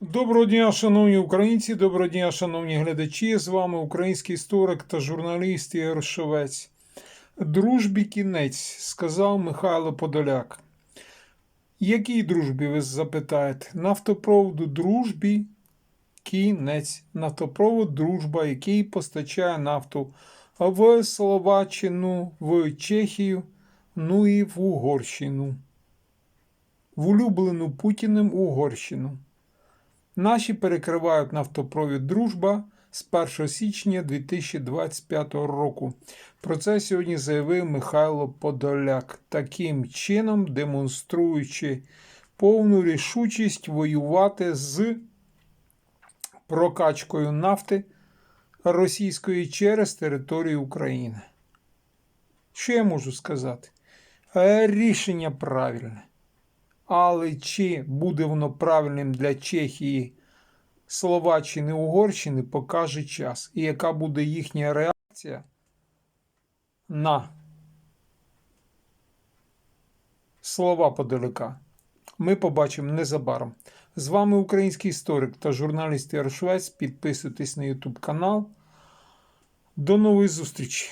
Доброго дня, шановні українці, доброго дня, шановні глядачі. З вами український історик та журналіст Ігор Шовець. Дружбі кінець, сказав Михайло Подоляк. Якій дружбі, ви запитаєте? Нафтопроводу дружбі кінець. Нафтопровод дружба, який постачає нафту в Словаччину, в Чехію, ну і в Угорщину. В улюблену Путіним Угорщину. Наші перекривають нафтопровід Дружба з 1 січня 2025 року. Про це сьогодні заявив Михайло Подоляк, таким чином демонструючи повну рішучість воювати з прокачкою нафти російської через територію України. Що я можу сказати? Е, Рішення правильне. Але чи буде воно правильним для Чехії, Словаччини, Угорщини, покаже час. І яка буде їхня реакція на слова подалека, ми побачимо незабаром. З вами український історик та журналіст Ярошвець. Підписуйтесь на YouTube канал. До нової зустрічі!